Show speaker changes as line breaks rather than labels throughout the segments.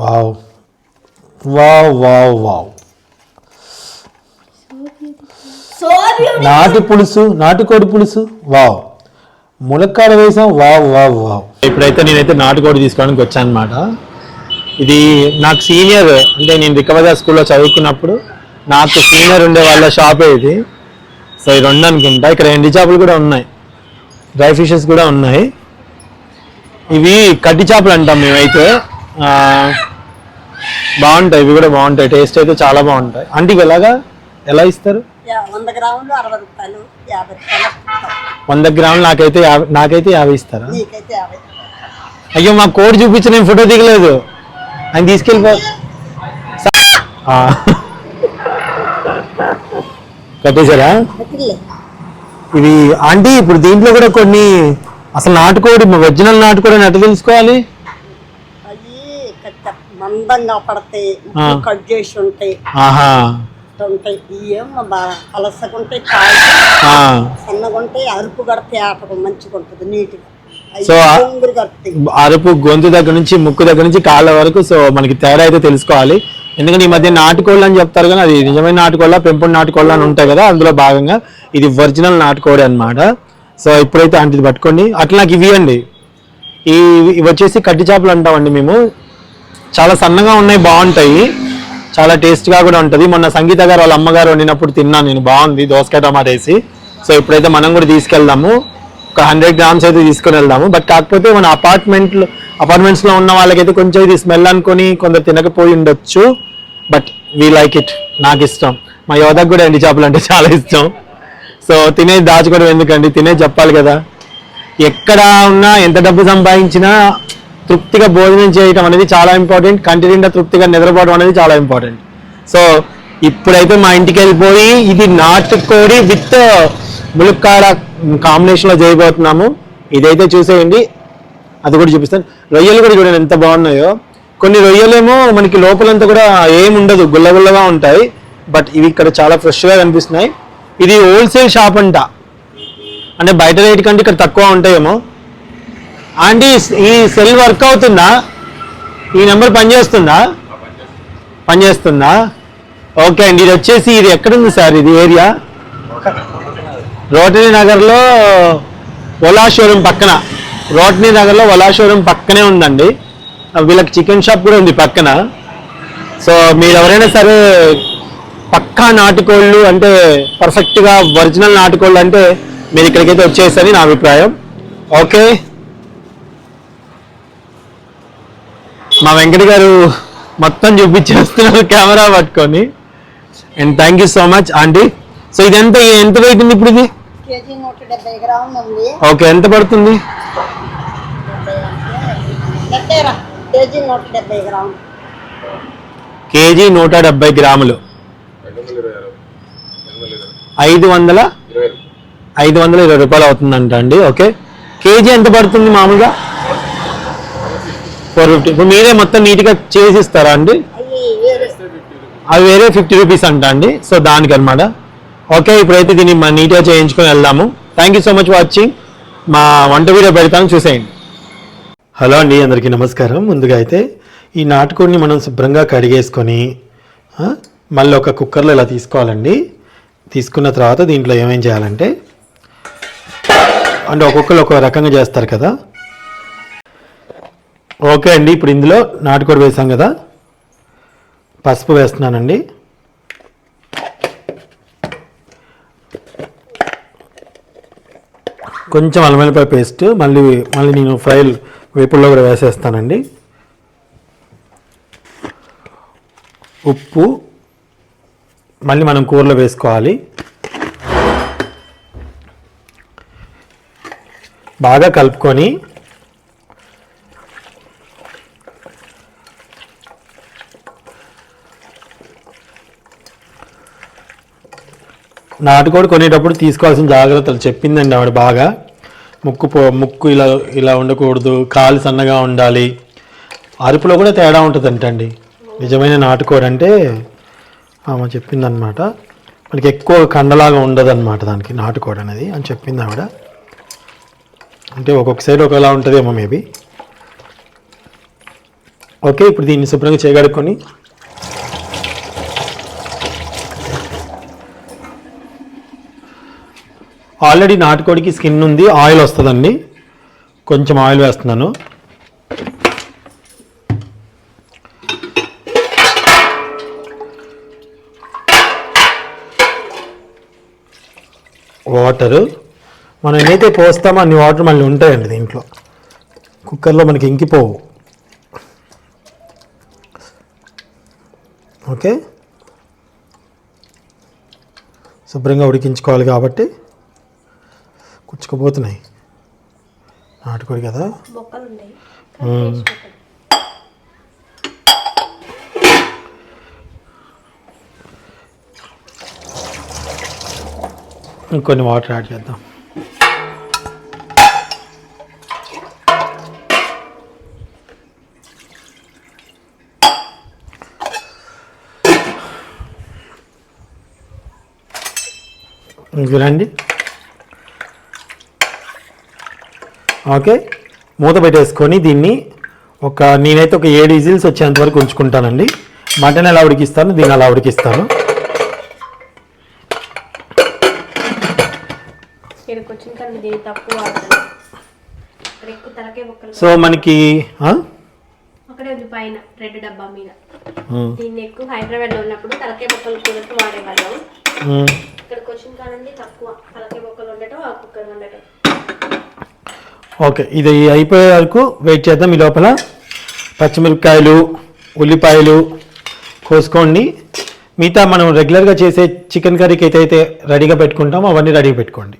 Wow wow wow wow నాటి పులుసు నాటుకోడి పులుసు. వావ్ ములక్కాడ వేసాం. వావ్ వావ్ వావ్ ఇప్పుడైతే నేనైతే నాటుకోడి తీసుకోవడానికి వచ్చాను అనమాట ఇది నాకు సీనియర్ అంటే నేను రికవదా స్కూల్లో చదువుకున్నప్పుడు నాకు సీనియర్ ఉండే వాళ్ళ షాపే ఇది. సో ఈ రెండు అనుకుంటా ఇక్కడ ఎండి చేపలు కూడా ఉన్నాయి. డ్రై ఫిషెస్ కూడా ఉన్నాయి. ఇవి కట్టి చేపలు అంటాం మేమైతే. బాగుంటాయి ఇవి కూడా బాగుంటాయి. టేస్ట్ అయితే చాలా బాగుంటాయి. అంటే ఇవి ఎలాగా? ఎలా ఇస్తారు?
వంద గ్రాములు అరవై రూపాయలు యాభై రూపాయలు.
వంద గ్రాములు నాకైతే యాభై నాకైతే యాభై ఇస్తారా? అయ్యో మా కోడ్ చూపించి నేను ఫోటో దిగలేదు. ఆయన తీసుకెళ్ళిపో. కట్టేశారా? ఇవి ఆంటీ ఇప్పుడు దీంట్లో కూడా కొన్ని అసలు నాటుకోడి ఒరిజినల్ నాటుకోడి అని ఎట్లా తెలుసుకోవాలి?
మందంగా పడతాయి
ఆ.
కట్ చేసి ఉంటాయి. ఇట్లా ఉంటాయి. ఏం కాయ. సన్నగుంటాయి అరుపు కడితే ఆటకు మంచిగా ఉంటుంది నీట్గా.
సో అరుపు గొంతు దగ్గర నుంచి ముక్కు దగ్గర నుంచి కాళ్ళ వరకు సో మనకి తేడా అయితే తెలుసుకోవాలి. ఎందుకంటే ఈ మధ్య నాటుకోళ్ళు అని చెప్తారు కానీ అది నిజమైన నాటుకోళ్ళ పెంపుడు నాటుకోళ్ళ అని ఉంటాయి కదా అందులో భాగంగా ఇది ఒరిజినల్ నాటుకోడి అన్నమాట. సో ఇప్పుడైతే అంటే పట్టుకోండి. అట్లా నాకు ఇవి అండి ఈ ఇవి వచ్చేసి కట్టి చేపలు అంటామండి మేము. చాలా సన్నగా ఉన్నాయి బాగుంటాయి. చాలా టేస్ట్గా కూడా ఉంటుంది. మొన్న సంగీత గారు వాళ్ళ అమ్మగారు వండినప్పుడు తిన్నాను నేను బాగుంది దోసకాయ టమాటా వేసి. సో ఇప్పుడైతే మనం కూడా తీసుకెళ్దాము. ఒక హండ్రెడ్ గ్రామ్స్ అయితే తీసుకుని వెళ్దాము. బట్ కాకపోతే మన అపార్ట్మెంట్లో అపార్ట్మెంట్స్లో ఉన్న వాళ్ళకైతే కొంచెం ఇది స్మెల్ అనుకొని కొందరు తినకపోయి ఉండొచ్చు. బట్ వీ లైక్ ఇట్ నాకు ఇష్టం. మా యోధకు కూడా ఎండి చేపలు అంటే చాలా ఇష్టం. సో తినేది దాచుకోవడం ఎందుకండి? తినేది చెప్పాలి కదా. ఎక్కడ ఉన్నా ఎంత డబ్బు సంపాదించినా తృప్తిగా భోజనం చేయటం అనేది చాలా ఇంపార్టెంట్. కంటి నిండా తృప్తిగా నిద్రపోవడం అనేది చాలా ఇంపార్టెంట్. సో ఇప్పుడైతే మా ఇంటికి వెళ్ళిపోయి ఇది నాటుకోడి విత్ ములుక్కాడ కాంబినేషన్లో చేయబోతున్నాము. ఇదైతే చూసేయండి. అది కూడా చూపిస్తాను. రొయ్యలు కూడా చూడండి ఎంత బాగున్నాయో. కొన్ని రొయ్యలేమో మనకి లోపలంతా కూడా ఏం ఉండదు గుల్లగుల్లగా ఉంటాయి. బట్ ఇవి ఇక్కడ చాలా ఫ్రెష్గా కనిపిస్తున్నాయి. ఇది హోల్సేల్ షాప్ అంట. అంటే బయట రేట్ కంటే ఇక్కడ తక్కువ ఉంటాయేమో. ఆంటీ ఈ సెల్ వర్క్ అవుతుందా? ఈ నెంబర్ పనిచేస్తుందా? పనిచేస్తుందా? ఓకే అండి ఇది వచ్చేసి ఇది ఎక్కడుంది సార్? ఇది ఏరియా? రోటరీ నగర్లో ఓలా షోరూమ్ పక్కన. రోటరీ నగర్లో ఓలా షోరూమ్ పక్కనే ఉందండి. వీళ్ళకి చికెన్ షాప్ కూడా ఉంది పక్కన. సో మీరు ఎవరైనా సరే పక్కా నాటుకోళ్ళు అంటే పర్ఫెక్ట్గా ఒరిజినల్ నాటుకోళ్ళు అంటే మీరు ఇక్కడికైతే వచ్చేసరి నా అభిప్రాయం. ఓకే? మా వెంకట గారు మొత్తం చూపించేస్తున్నారు కెమెరా పట్టుకొని. And thank you so much aunty. So ఇది ఎంత ఎంత వెయిట్ ఉంది ఇప్పుడు ఇది?
కేజీ నూట డెబ్బై గ్రాములు ఉంది.
ఓకే ఎంత పడుతుంది?
లెక్కేరా కేజీ నూట డెబ్బై గ్రాములు.
కేజీ నూట డెబ్బై గ్రాములు. ఐదు వందల ఐదు వందల ఇరవై రూపాయలు అవుతుందంట అండి. ఓకే కేజీ ఎంత పడుతుంది మామూలుగా? Four fifty. ఇప్పుడు మీరే మొత్తం నీట్గా చేసి ఇస్తారా అండి?
అవి వేరే
ఫిఫ్టీ రూపీస్ అంట అండి. సో దానికి అనమాట ఓకే ఇప్పుడైతే దీన్ని మా నీట్గా చేయించుకొని వెళ్దాము. Thank you so much watching మా వంట వీడియో పెడతాను చూసేయండి. హలో అండి అందరికీ నమస్కారం. ముందుగా అయితే ఈ నాటుకోడిని మనం శుభ్రంగా కడిగేసుకొని మళ్ళీ ఒక కుక్కర్లో ఇలా తీసుకోవాలండి. తీసుకున్న తర్వాత దీంట్లో ఏమేం చేయాలంటే అంటే ఒక్కొక్కరు ఒక రకంగా చేస్తారు కదా ఓకే అండి ఇప్పుడు ఇందులో నాటుకోడి వేసాం కదా. పసుపు వేస్తున్నానండి. కొంచెం అల్లం పేస్ట్ మళ్ళీ మళ్ళీ నేను ఫ్రైల్ వేపుల్లో కూడా వేసేస్తానండి. ఉప్పు మళ్ళీ మనం కూరలో వేసుకోవాలి. బాగా కలుపుకొని నాటుకోడి కొనేటప్పుడు తీసుకోవాల్సిన జాగ్రత్తలు చెప్పిందండి ఆవిడ బాగా. ముక్కు పో ముక్కు ఇలా ఇలా ఉండకూడదు కాలు సన్నగా ఉండాలి. అరుపులో కూడా తేడా ఉంటుందంటండి నిజమైన నాటుకోడి అంటే ఆమె చెప్పిందనమాట మనకి ఎక్కువ కండలాగా ఉండదన్నమాట దానికి నాటుకోడి అనేది అని చెప్పింది ఆవిడ. అంటే ఒక్కొక్క సైడ్ ఒకలా ఉంటుందేమో మేబీ. ఓకే ఇప్పుడు దీన్ని శుభ్రంగా చేయగడుక్కొని ఆల్రెడీ నాటుకోడికి స్కిన్ ఉంది ఆయిల్ వస్తుందండి. కొంచెం ఆయిల్ వేస్తున్నాను. వాటరు. మనం ఏదైతే పోస్తామో అన్ని వాటర్ మళ్ళీ ఉంటాయండి దీంట్లో. కుక్కర్లో మనకి ఇంకిపోవు ఓకే? శుభ్రంగా ఉడికించుకోవాలి కాబట్టి. కుచ్చుకుపోతున్నాయి నాటుకోడి కదా. ఇంకొన్ని వాటర్ యాడ్ చేద్దాం. ఇంక రండి ఓకే? మూత పెట్టేసుకొని దీన్ని ఒక నేనైతే ఒక ఏడు విజిల్స్ వచ్చేంత వరకు ఉంచుకుంటానండి. మటన్ ఎలా ఉడికిస్తాను దీన్ని అలా ఉడికిస్తాను. సో మనకి
పైన రెడ్ డబ్బా మీద. దీన్ని ఎక్కువ హైదరాబాద్లో ఉన్నప్పుడు తలకే బొక్కలు కూరకు వాడేవాళ్ళం.
ఉమ్.
ఇక్కడికి వచ్చిన కానండి తక్కువ బొక్కలు ఉండటం ఆ ఉండటం.
ఓకే ఇది అయిపోయే వరకు వెయిట్ చేద్దాం ఈ లోపల. పచ్చిమిరపకాయలు ఉల్లిపాయలు కోసుకోండి. మిగతా మనం రెగ్యులర్గా చేసే చికెన్ కర్రీకి అయితే అయితే రెడీగా పెట్టుకుంటామో అవన్నీ రెడీగా పెట్టుకోండి.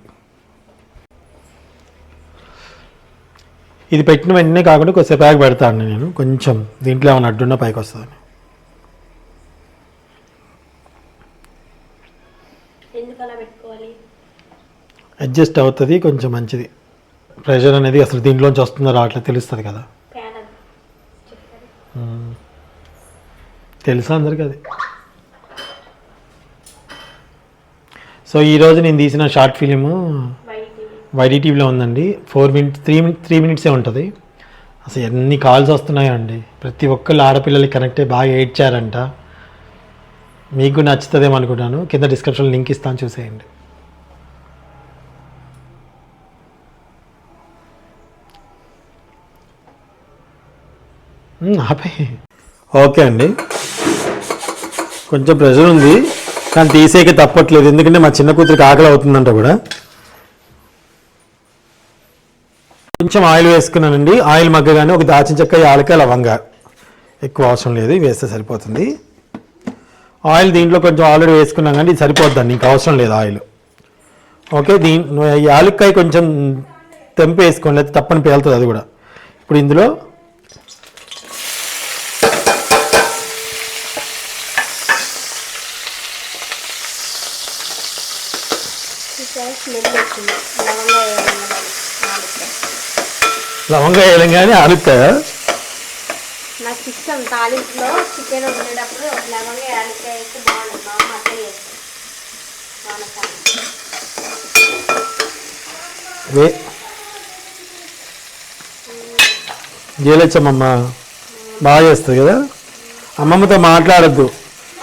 ఇది పెట్టిన వెంటనే కాకుండా కొద్దిసేపు ప్యాక్ పెడతాను నేను. కొంచెం దీంట్లో ఏమైనా అడ్డున్న పైకి వస్తుందని
పెట్టుకోవాలి?
అడ్జస్ట్ అవుతుంది కొంచెం మంచిది. ప్రెషర్ అనేది అసలు దీంట్లోంచి వస్తుందో రావట్లే తెలుస్తుంది కదా. తెలుసా అందరికి అది? సో ఈరోజు నేను తీసిన షార్ట్ ఫిలిము
బయట
వైడి టీవీలో ఉందండి. Four minutes three minute three మినిట్సే ఉంటుంది. అసలు ఎన్ని కాల్స్ వస్తున్నాయో అండి ప్రతి ఒక్కళ్ళు ఆడపిల్లలకి కనెక్ట్ అయ్యి బాగా ఏడ్చారంట. మీకు నచ్చుతుందేమో అనుకుంటాను. కింద డిస్క్రిప్షన్ లింక్ ఇస్తాను చూసేయండి. ఆపే. ఓకే అండి. కొంచెం ప్రెషర్ ఉంది కానీ తీసేకి తప్పట్లేదు. ఎందుకంటే మా చిన్న కూతురికి ఆకలి అవుతుందంట కూడా. కొంచెం ఆయిల్ వేసుకున్నానండి. ఆయిల్ మగ్గగానే ఒక దాచిన చెక్క యాలక లవంగ. ఎక్కువ అవసరం లేదు వేస్తే సరిపోతుంది. ఆయిల్ దీంట్లో కొంచెం ఆల్రెడీ వేసుకున్నాం కానీ ఇది సరిపోద్దండి ఇంకా అవసరం లేదు ఆయిల్. ఓకే దీని యాలక్కాయ కొంచెం తెంపేసుకోండి వేసుకోండి అయితే తప్పని పేలుతుంది అది కూడా. ఇప్పుడు ఇందులో
స్మెల్ వచ్చింది లవంగా వేయడం.
లవంగా కానీ ఆలుక్కాయ
నాకు ఇష్టం తాలింపులో చికెన్ వండేటప్పుడు లవంగా యాలక్కాయ వేస్తే బాగుంటుంది మా అమ్మ అట్లే చేస్తుంది. వానకాలం
వే. జయలచ్చమ్మమ్మ బాగా చేస్తుంది కదా? అమ్మమ్మతో మాట్లాడద్దు.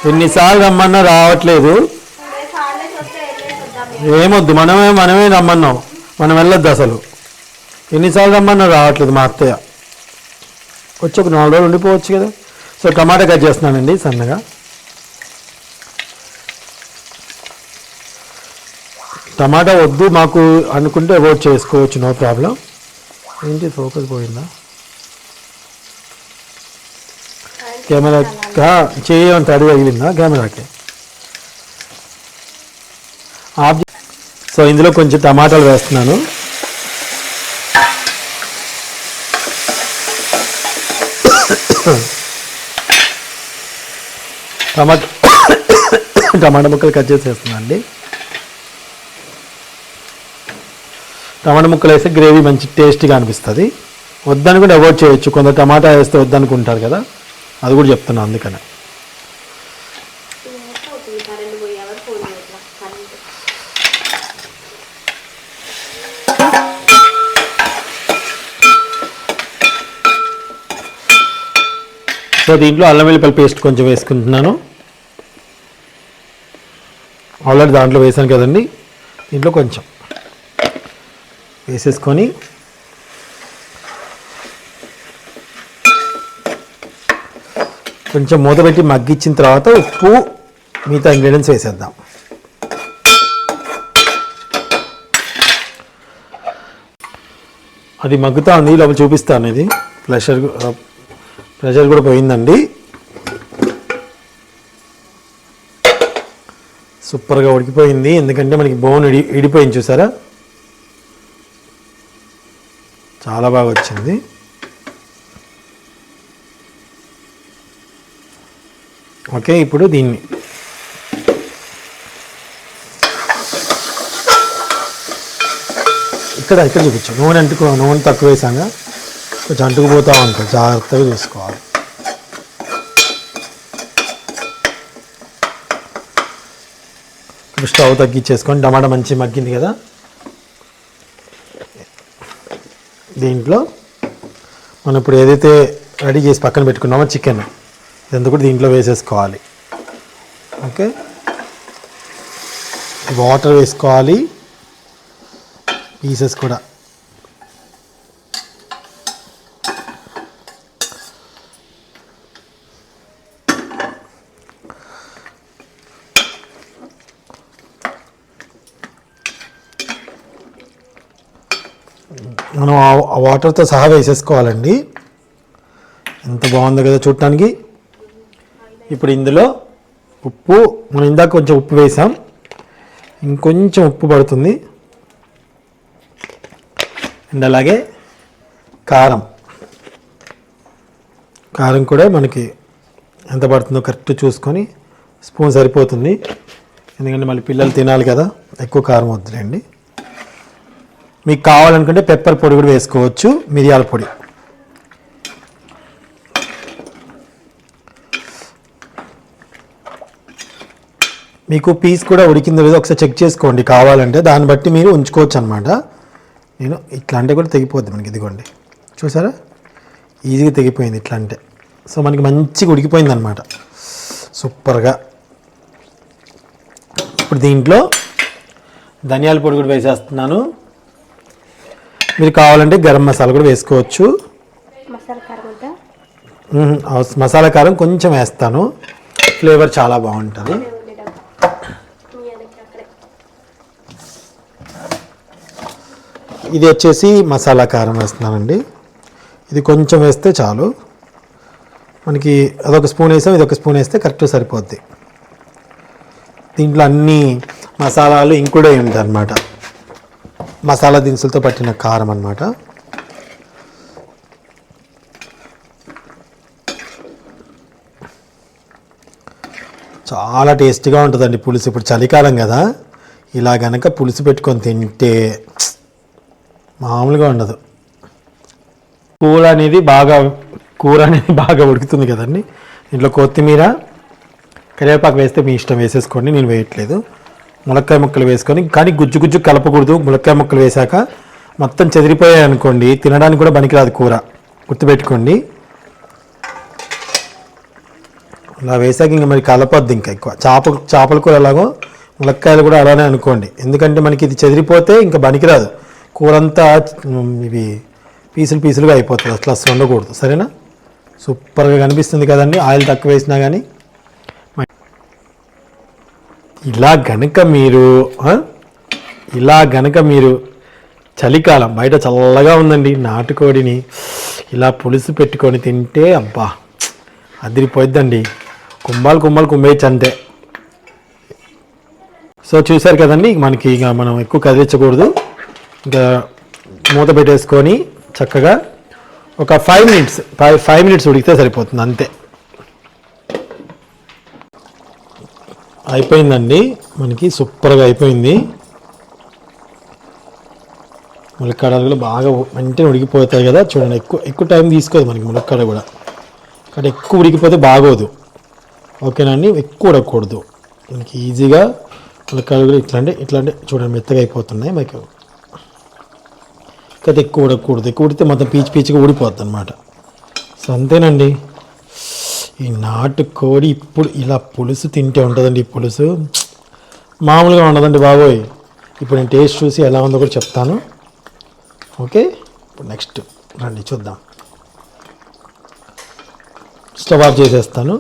ఎన్నిసార్లు రమ్మన్నా రావట్లేదు
రేపు హాలిడేస్ వస్తే వెళ్ళేసి వద్దాం మేము.
ఏమొద్దు మనమే మనమే రమ్మన్నాం. మనం వెళ్ళొద్దు అసలు. ఎన్నిసార్లు రమ్మన్నా రావట్లేదు మా అత్తయ్య. వచ్చి ఒక నాలుగు రోజులు ఉండిపోవచ్చు కదా. సో టమాటా కట్ చేస్తున్నానండి సన్నగా. టమాటా వద్దు మాకు అనుకుంటే అవాయిడ్ చేసుకోవచ్చు నో ప్రాబ్లం. ఏంటి ఫోకస్ పోయిందా? కెమెరా చేయమంటే అడిగి తగిలిందా కెమెరాకి. ఆఫ్ సో ఇందులో కొంచెం టమాటాలు వేస్తున్నాను. టమాటా టమాటా ముక్కలు కట్ చేసేస్తున్నాను అండి. టమాటా ముక్కలు వేస్తే గ్రేవీ మంచి టేస్టీగా అనిపిస్తుంది. వద్దనుకుంటే అవాయిడ్ చేయొచ్చు. కొంత టమాటా వేస్తే వద్దనుకుంటారు కదా. అది కూడా చెప్తున్నాను అందుకనే. సో దీంట్లో అల్లం వెల్లిపల్లి పేస్ట్ కొంచెం వేసుకుంటున్నాను. ఆల్రెడీ దాంట్లో వేసాను కదండి. దీంట్లో కొంచెం వేసేసుకొని కొంచెం మూత పెట్టి మగ్గిచ్చిన తర్వాత ఉప్పు మిగతా ఇంగ్రీడియంట్స్ వేసేద్దాం. అది మగ్గుతా ఉంది లోపల చూపిస్తాను ఇది. ప్రెషర్ ప్రెషర్ కూడా పోయిందండి. సూపర్గా ఉడికిపోయింది. ఎందుకంటే మనకి బోన్ ఇడి ఇడిపోయింది చూసారా? చాలా బాగా వచ్చింది. ఓకే ఇప్పుడు దీన్ని. ఇక్కడ ఇక్కడ చూపించు. నూనె అంటుకో నూనె తక్కువ వేసాగా కొంచెం అంటుకుపోతూ ఉంటుంది జాగ్రత్తగా చూసుకోవాలి. స్టవ్ తగ్గించేసుకొని టమాటా మంచి మగ్గింది కదా? దీంట్లో మనం ఇప్పుడు ఏదైతే రెడీ చేసి పక్కన పెట్టుకున్నామో చికెన్ ఇదంతా కూడా దీంట్లో వేసేసుకోవాలి. ఓకే? వాటర్ వేసుకోవాలి. పీసెస్ కూడా. మనం ఆ- వాటర్తో సహా వేసేసుకోవాలండి. ఎంత బాగుందో కదా చూడటానికి. ఇప్పుడు ఇందులో ఉప్పు మనం ఇందాక కొంచెం ఉప్పు వేసాం. ఇంకొంచెం ఉప్పు పడుతుంది. అండ్ అలాగే కారం. కారం కూడా మనకి ఎంత పడుతుందో కరెక్ట్ చూసుకొని స్పూన్ సరిపోతుంది. ఎందుకంటే మళ్ళీ పిల్లలు తినాలి కదా ఎక్కువ కారం వద్దులేండి. మీకు కావాలనుకుంటే పెప్పర్ పొడి కూడా వేసుకోవచ్చు మిరియాల పొడి. మీకు పీస్ కూడా ఉడికిందో లేదో ఒకసారి చెక్ చేసుకోండి కావాలంటే దాన్ని బట్టి మీరు ఉంచుకోవచ్చు అనమాట నేను ఇట్లా అంటే కూడా తెగిపోద్ది మనకి ఇదిగోండి. చూసారా? ఈజీగా తెగిపోయింది ఇట్లా అంటే సో మనకి మంచిగా ఉడికిపోయింది అనమాట సూపర్గా ఇప్పుడు దీంట్లో ధనియాల పొడి కూడా వేసేస్తున్నాను. మీరు కావాలంటే గరం మసాలా కూడా వేసుకోవచ్చు.
మసాలా కారం
కొంచెం వేస్తాను. ఫ్లేవర్ చాలా బాగుంటుంది. ఇది వచ్చేసి మసాలా కారం వేస్తున్నానండి. ఇది కొంచెం వేస్తే చాలు. మనకి అదొక స్పూన్ వేసాం ఇది ఒక స్పూన్ వేస్తే కరెక్ట్ సరిపోద్ది. దీంట్లో అన్ని మసాలాలు ఇంక్లూడ్ అయి ఉంటాయి అన్నమాట మసాలా దినుసులతో పట్టిన కారం అన్నమాట. చాలా టేస్టీగా ఉంటుందండి పులుసు. ఇప్పుడు చలికాలం కదా ఇలా గనక పులుసు పెట్టుకొని తింటే మామూలుగా ఉండదు. కూర అనేది బాగా కూర అనేది బాగా ఉడుకుతుంది కదండి. ఇంట్లో కొత్తిమీర కరివేపాకు వేస్తే మీ ఇష్టం వేసేసుకోండి నేను వేయట్లేదు. ములక్కాయ ముక్కలు వేసుకొని కానీ గుజ్జు గుజ్జు కలపకూడదు. ములక్కాయ ముక్కలు వేశాక మొత్తం చెదిరిపోయాయి అనుకోండి. తినడానికి కూడా పనికిరాదు కూర. గుర్తుపెట్టుకోండి. అలా వేసాక ఇంకా మరి కలపొద్దు ఇంకా ఎక్కువ. చేప చేపల కూర ఎలాగో ములక్కాయలు కూడా అలానే అనుకోండి. ఎందుకంటే మనకి ఇది చెదిరిపోతే ఇంకా పనికిరాదు. కూర అంతా ఇవి పీసులు పీసులుగా అయిపోతుంది. అట్లా అసలు ఉండకూడదు సరేనా? సూపర్గా కనిపిస్తుంది కదండి. ఆయిల్ తక్కువ వేసినా కానీ ఇలా గనక మీరు ఇలా గనక మీరు చలికాలం బయట చల్లగా ఉందండి నాటుకోడిని ఇలా పులుసు పెట్టుకొని తింటే అబ్బా అదిరిపోయిద్దండి. కుంభాలు కుంభాలు కుమ్మేయచ్చు అంతే. సో చూశారు కదండి మనకి ఇక మనం ఎక్కువ కదిలించకూడదు. ఇంకా మూత పెట్టేసుకొని చక్కగా ఒక five minutes five five minutes ఉడికితే సరిపోతుంది అంతే. అయిపోయిందండి. మనకి సూపర్గా అయిపోయింది. ములక్కాడలు కూడా బాగా వెంటనే ఉడికిపోతాయి కదా. చూడండి ఎక్కువ ఎక్కువ టైం తీసుకోదు మనకి ములక్కాడ కూడా. కానీ ఎక్కువ ఉడికిపోతే బాగోదు. ఓకేనా అండి? ఎక్కువ ఉడకకూడదు మనకి ఈజీగా ములక్కాడలు కూడా ఇట్లా అంటే ఇట్లా అంటే చూడండి మెత్తగా అయిపోతున్నాయి మనకి కదా ఎక్కువ ఉడకకూడదు ఎక్కువ ఉడితే మొత్తం పీచి పీచిగా ఊడిపోద్ది అనమాట సో అంతేనండి. ఈ నాటు కోడి ఇప్పుడు ఇలా పులుసు తింటే ఉంటుందండి ఈ పులుసు. మామూలుగా ఉండదండి బాబోయ్. ఇప్పుడు నేను టేస్ట్ చూసి ఎలా ఉందో కూడా చెప్తాను. ఓకే? ఇప్పుడు నెక్స్ట్ రండి చూద్దాం. స్టవ్ ఆఫ్ చేసేస్తాను.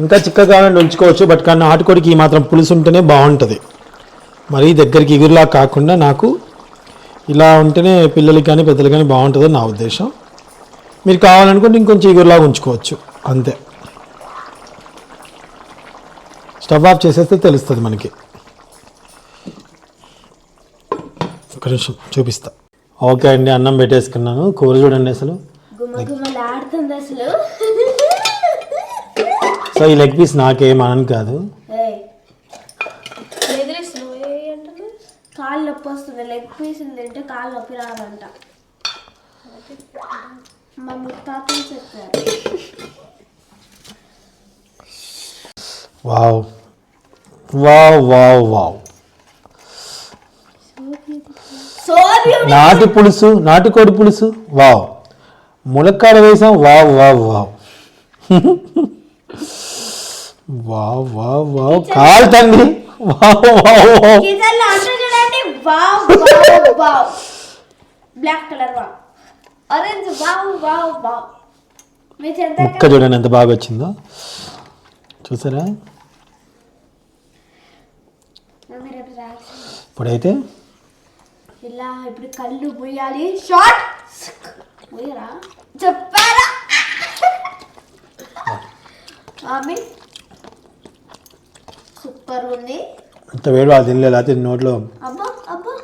ఇంకా చిక్కగానే కావాలంటే ఉంచుకోవచ్చు బట్ కానీ నాటుకోడికి ఈ మాత్రం పులుసు ఉంటేనే బాగుంటుంది. మరీ దగ్గరికి ఎగురులా కాకుండా నాకు ఇలా ఉంటేనే పిల్లలకి కానీ పెద్దలకి కానీ బాగుంటుందని నా ఉద్దేశం. మీరు కావాలనుకుంటే ఇంకొంచెం ఎగురులాగా ఉంచుకోవచ్చు. అంతే. స్టవ్ ఆఫ్ చేసేస్తే తెలుస్తుంది మనకి. ఒక నిమిషం చూపిస్తా. ఓకే అండి అన్నం పెట్టేసుకున్నాను. కూర చూడండి అసలు. సో ఈ లెగ్ పీస్ నాకేం అనని కాదు.
కాళ్ళు నొప్పి వస్తుంది. లెగ్ పీసులు తింటే కాళ్ళు నొప్పి రాదంట. మా ముత్తాతలు చెప్పారు
వావ్ వావ్ వావ్ వావ్ నాటు పులుసు నాటుకోడి పులుసు వావ్ ములక్కాడ వేసాం wow wow wow wow wow wow కాలుతండి wow wow wow
black colour wow orange wow wow wow. మీ చెంత
ముక్క చూడండి ఎంత బాగా వచ్చిందో. చూసారా. ఇప్పుడైతే
ఇలా ఇప్పుడు కళ్ళు ముయ్యాలి షార్ట్ ముయ్యరా చెప్పారా ఆమె సూపర్ ఉంది.
అంత వేడి వాళ్ళు తినలేదు? లేకపోతే నోట్లో.
అబ్బా అబ్బా.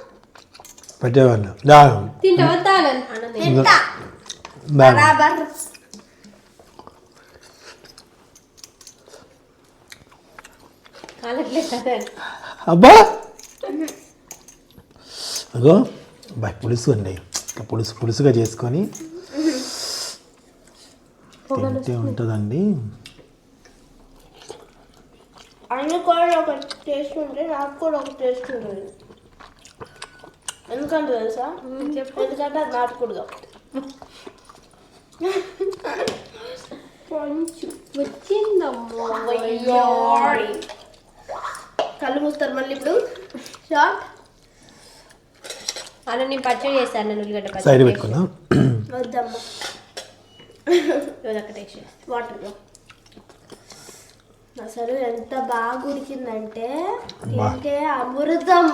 బరాబర్.
అబ్బా! అగో బాయ్ పులుసు అండి. పులుసు పులుసుగా చేసుకొని తింటే ఉంటుందండి.
ఆయన కూడా ఒక టేస్ట్ ఉంటే నాకు కూడా ఒక టేస్ట్ ఉంటుంది. ఎందుకంటే తెలుసా? ఎందుకంటే అది నాటుకోడు కాబట్టి కళ్ళు మూస్తారు మళ్ళీ ఇప్పుడు. షార్ట్.
అన్న నేను పచ్చడి చేశాను నేను ఉల్లిగడ్డ పచ్చడి
సైడ్ పెట్టుకుందాం
వద్దమ్మా.
రోజు ఒక టేస్ట్ చేస్తాను.
వాటర్లో అసలు ఎంత బాగా ఉడికిందంటే. తింటే అమృతం.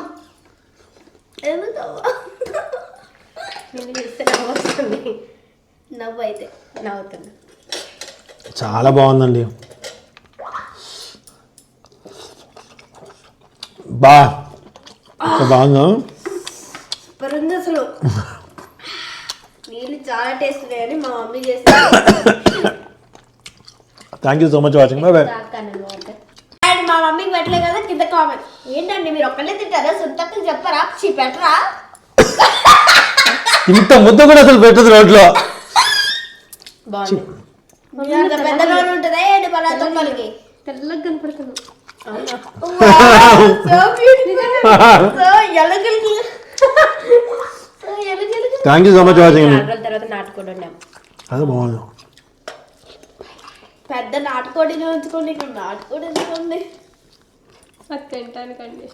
నేను చూస్తే నవ్వు వస్తుంది
నవ్వు అయితే
నవ్వుతుంది
చాలా బాగుందండి. బా. బాగుందా.
సూపర్ ఉంది అసలు. నీళ్ళు చాలా టేస్ట్ ఉన్నాయని మా మమ్మీ చేసింది.
Thank you so much watching bye bye
తాకాను water
and మా మమ్మీకి పెట్టలే కదా కింద కామెంట్. ఏంటండి మీరు ఒక్కళ్ళే తింటారా? సొంతకు చెప్పరా? చీ పెట్టరా
ఇంత ముద్ద కూడా అసలు పెట్టదు రోడ్లో.
బాగుంది.
పెద్ద నోరు ఉంటుందా ఏంటి మన తొక్కలకి?
తెల్లగా కనపడుతుంది.
సో బ్యూటిఫుల్ సో ఎలగలిగి so ఎలగలిగి
thank you so much watching
నాలుగు రోజుల తర్వాత నాటుకోడి ఉన్నాం
అది బాగుంది.
పెద్ద నాటుకోడిని ఉంచుకోండి ఇక్కడ నాటుకోడి
అది తింటానికండి